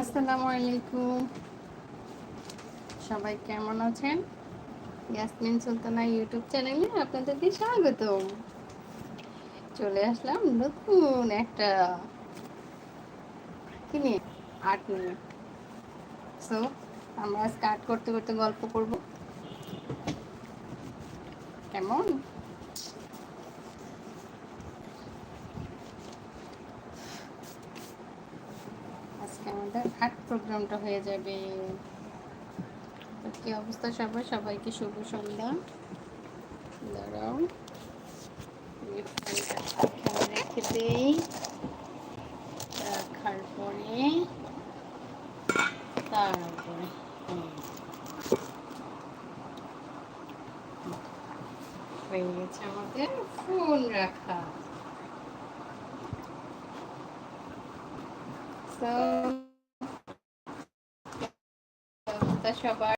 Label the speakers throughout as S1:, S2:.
S1: আসসালামু আলাইকুম। সবাই কেমন আছেন? ইয়াসমিন সুলতানা ইউটিউব চ্যানেলে আপনাদেরকে স্বাগত চলে আসলাম নতুন একটা কি নিয়ে? আর্ট নিয়ে। সো আমরা স্টার্ট করতে করতে গল্প করব। কেমন আজকে আমাদের আর্ট প্রোগ্রামটা হয়ে যাবে। কি অবস্থা সবাই সবাইকে শুভ সন্ধ্যা। দাঁড়াও। রেখে রাখার পরে তারপরে হুম। হয়ে গেছে আমাদের ফোন রাখা So, অবস্থা সবার।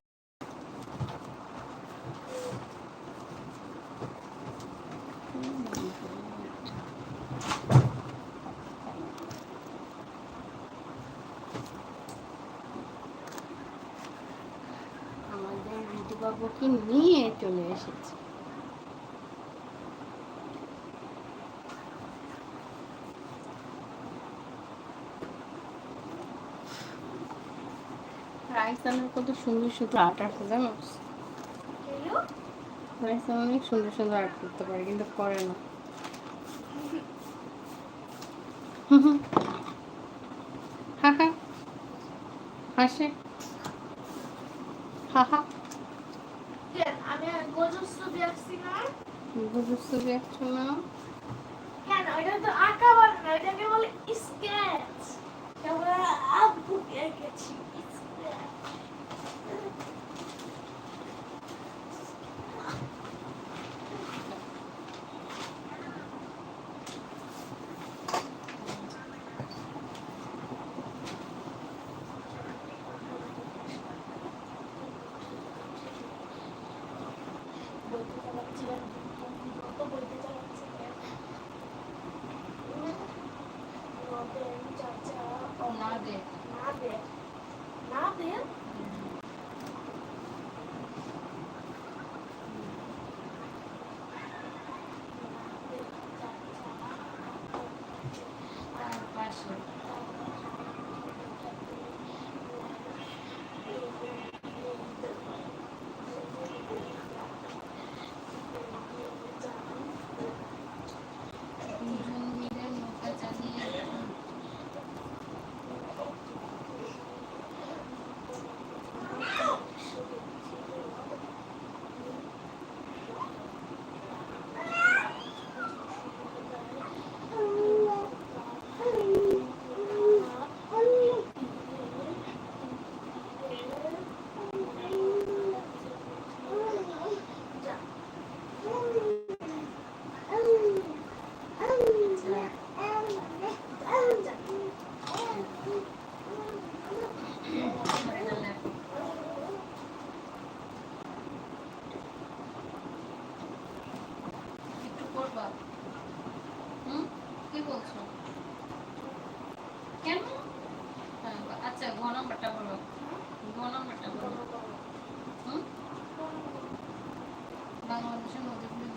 S1: আমাদের ঋতুবাবুকে নিয়ে চলে এসেছে। রাইসানের কত সুন্দর সুন্দর আর্ট আছে জানো? রাইসান অনেক সুন্দর সুন্দর আর্ট করতে পারে কিন্তু করে না। হা হা। হাসে। হা হা।
S2: আমি গজব ছবি আঁকছি না।
S1: বুঝতে পারছ না?
S2: কেন? এটা তো আঁকা বলে না এটাকে বলে স্কেচ। তারপরে আব্বু এঁকেছি।
S1: কি বলছো? কেন? হ্যাঁ, আচ্ছা ঘ নম্বরটা বলো। ঘ নম্বরটা বলো। বাংলাদেশের নদীগুলো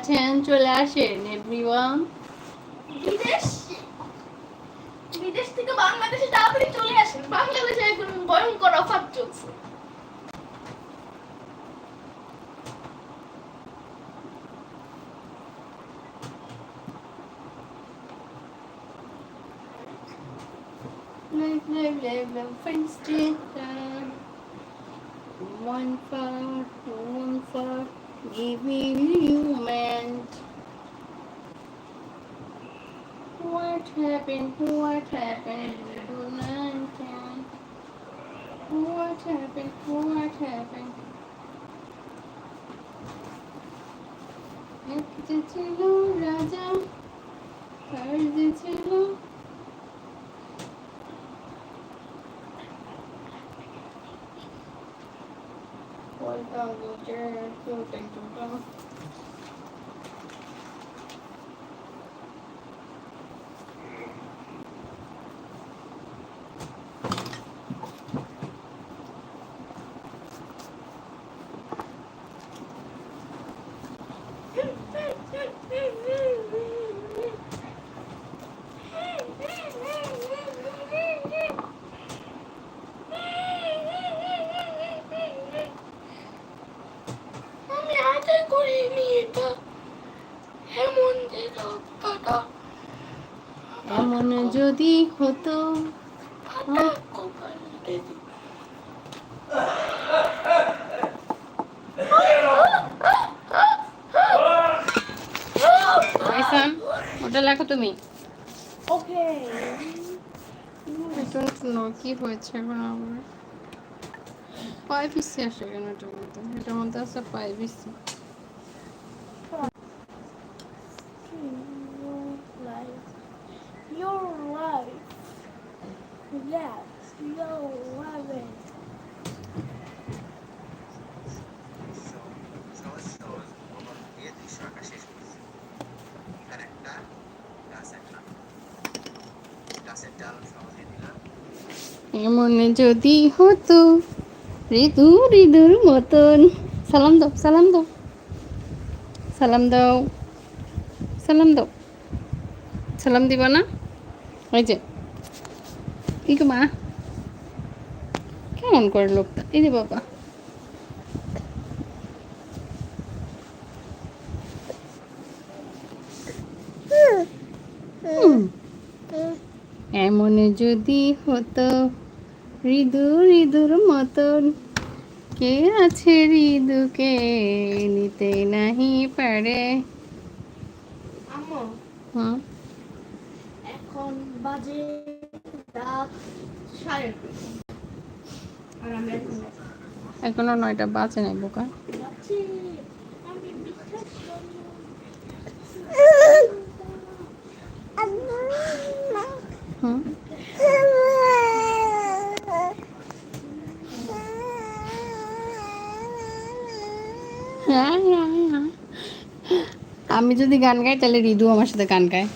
S1: আছেন? চলে আসেন এভরিওয়ান
S2: বিদেশ বিদেশ থেকে বাংলাদেশে তাড়াতাড়ি চলে আসেন। বাংলাদেশে এখন ভয়ঙ্কর অফার চলছে।
S1: Friends. One for, one for, giving you meant. What happened? What happened? Tonight? What happened? What happened? একটা ছিল রাজা আর যে ছিল
S2: 到我这儿做订
S1: 单 যদি হতো ওটা লেখো তুমি।
S2: ওকে।
S1: কি হয়েছে এখন আমার পায়ে পিসি আসে কেন এটার মধ্যে? এটার মধ্যে আছে পায়ে
S3: সহজে দিলাম
S1: এমন যদি হতো ঋতু ঋতুর মতন সালাম দাও সালাম দাও সালাম দাও সালাম দাও সালাম দিবা না ওই যে কি গো মা কেমন করে লোকটা? এই যে বাবা। এমন যদি হতো হৃদু ঋদুর মতন কে আছে হৃদুকে নিতে নাহি পারে?
S2: এখন বাজে রাত সাড়ে এখন
S1: নয়টা বাজে নাই, বোকা।
S2: আমি
S1: যদি গান গাই, তাহলে রিদু আমার সাথে গান গায়।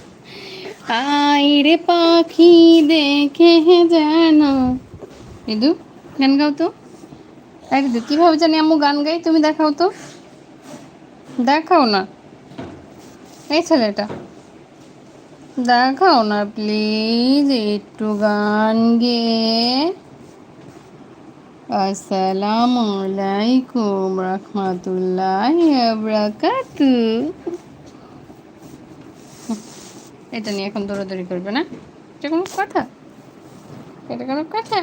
S1: আইরে পাখি, দেখে যেন। রিদু গান গাও তো? রিদু কীভাবে জানি আম্মু গান গাই তুমি দেখাও তো। দেখাও না। এই ছেলেটা। দেখাও না প্লিজ একটু গান গেয়ে। আসসালামু আলাইকুম রহমতুল্লাহ আবরাকাতু এটা নিয়ে এখন দৌড়াদৌড়ি করবে না? এটা কোনো কথা? এটা কোনো কথা?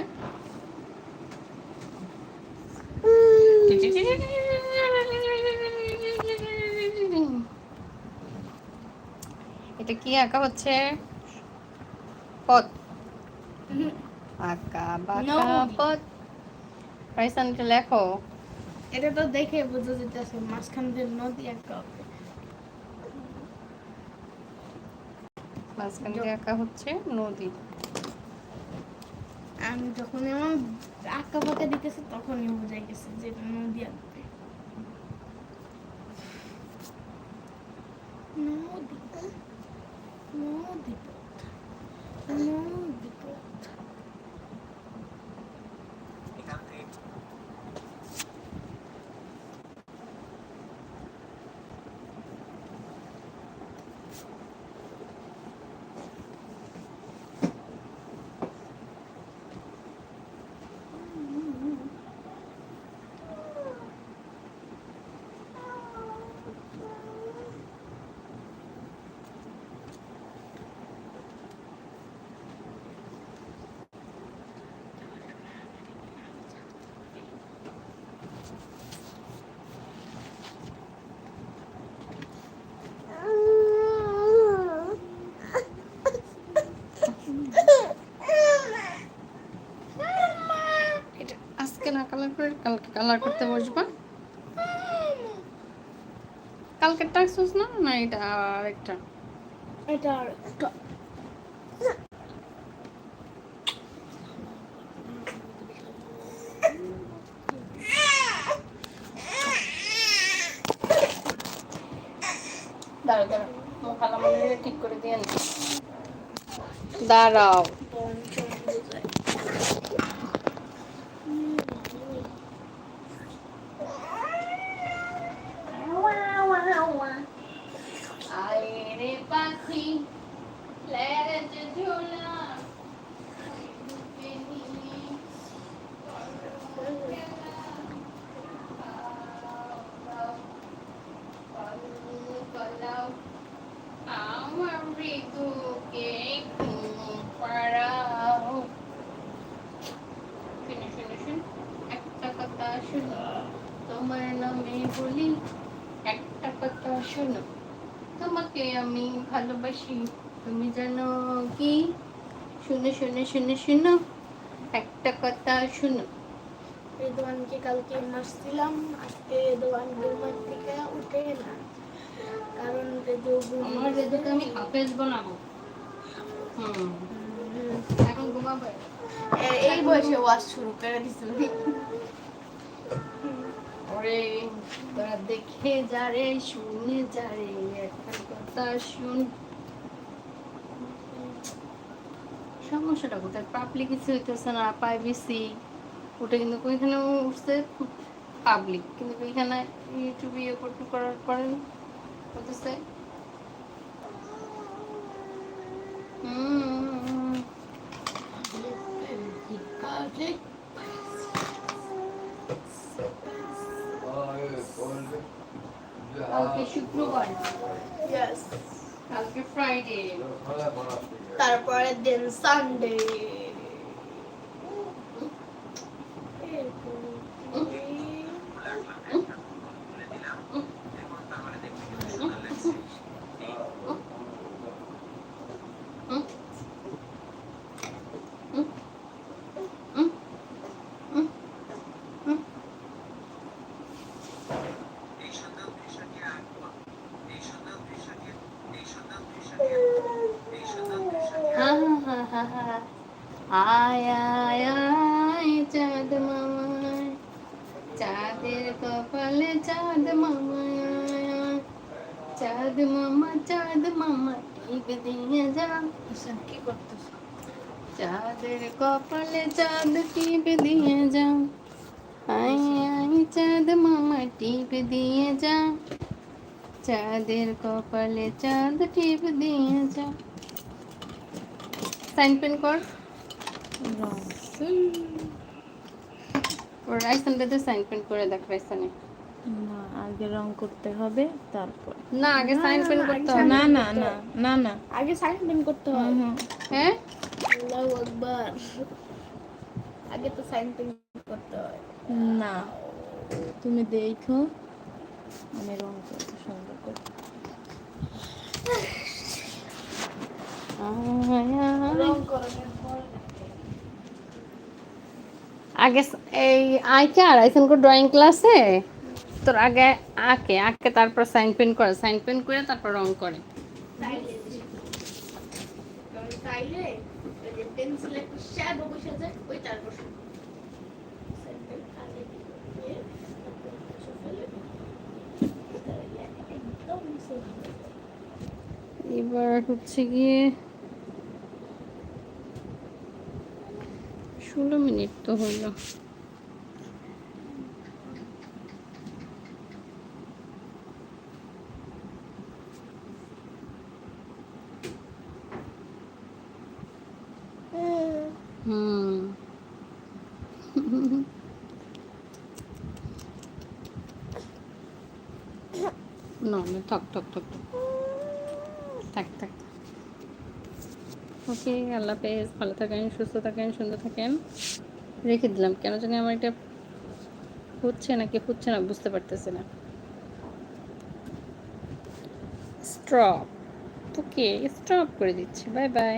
S1: এটা কি আঁকা হচ্ছে? পথ। আঁকা বাঁকা. পথ। রাইসান এটা লেখো।
S2: এটা তো দেখে বোঝা যেতেছে মাঝখান দিয়ে নদী আঁকা
S1: মাঝখান দিয়ে আঁকা হচ্ছে নদী।
S2: আমি যখন এমন আঁকা পাকা দিতেছে তখনই বোঝাই গেছে যে এটা নদী আঁকবে নদী নদী পথ
S3: এখান থেকে
S1: এটা আজকে না কালার করে কালকে কালার করতে বসবা। কালকে টাকছিস না? না এটা আরেকটা।
S2: এটা আর একটা
S1: দাঁড়াও। দাঁড়াও ঠিক করে দিয়ে দাঁড়াও
S2: পঞ্চম বোঝায়
S1: আরে পাখি লেজ ঝোলা আমার মৃদুকে পাড়াও শুনে শুনে শুন একটা কথা শুনো তোমার নামে বলি একটা কথা শোনো তোমাকে আমি ভালোবাসি তুমি জানো কি? শুনে শুনে শুনে শুনো। একটা কথা শুনো।
S2: রেদওয়ানকে কালকে মারছিলাম আজকে রেদওয়ান ঘুমার থেকে উঠে না। কারণ রেদু
S1: আমার রেদুকে আমি হাফেজ বানাবো। হুম। এখন ঘুমাবো।
S2: এই বয়সে ওয়াজ শুরু করে দিছিল
S1: ওরে তোরা দেখে যা রে শুনে যা রে একটা কথা শুন। সমস্যাটা কোথায়? পাবলিক কিছু হইতেছে না প্রাইভেসি ওটা কিন্তু ওইখানে উঠছে পাবলিক কিন্তু ওইখানে ইউটিউবে ইয়ে করতে করার পরে হতেছে হুম। কালকে শুক্রবার। কালকে ফ্রাইডে
S2: তারপরে দিন সানডে
S1: চাঁদ মামা চাঁদ মামা টিপ দিয়ে যা
S2: কি করতেছ?
S1: চাঁদের কপালে চাঁদ টিপ দিয়ে যা আয় আয় চাঁদ মামা টিপ দিয়ে যা চাঁদের কপালে চাঁদ টিপ দিয়ে যা সাইন পেন কর। ওর রাইসানটাতে সাইন পেন করে দেখ রাইসানে।
S4: না আগে রং করতে হবে তারপর।
S1: না আগে সাইন পেন করতে হবে।
S4: না না না না না।
S2: আগে সাইন পেন করতে হয়
S4: হুম,
S1: হ্যাঁ?
S2: আল্লাহু আকবার। আগে তো সাইন পেন করতে হয়।
S4: না তুমি দেখো আমি রং করতে সুন্দর করে।
S1: আগে এই আইকে আর আইসেন কো ড্রয়িং ক্লাসে তোর আগে আঁকে আঁকে তারপর সাইন পেন করে, সাইন পেন করে তারপর রং করে। এবার হচ্ছে গিয়ে ষোলো মিনিট তো হলো হুম। না না, থাক থাক থাক থাক। থাক ওকে, আল্লাহ হাফেজ। ভালো থাকেন, সুস্থ থাকেন, সুন্দর থাকেন। রেখে দিলাম। কেন জানি আমার এটা হচ্ছে নাকি হচ্ছে না, বুঝতে পারতেছি না। স্টপ ওকে স্টপ করে দিচ্ছি। Bye bye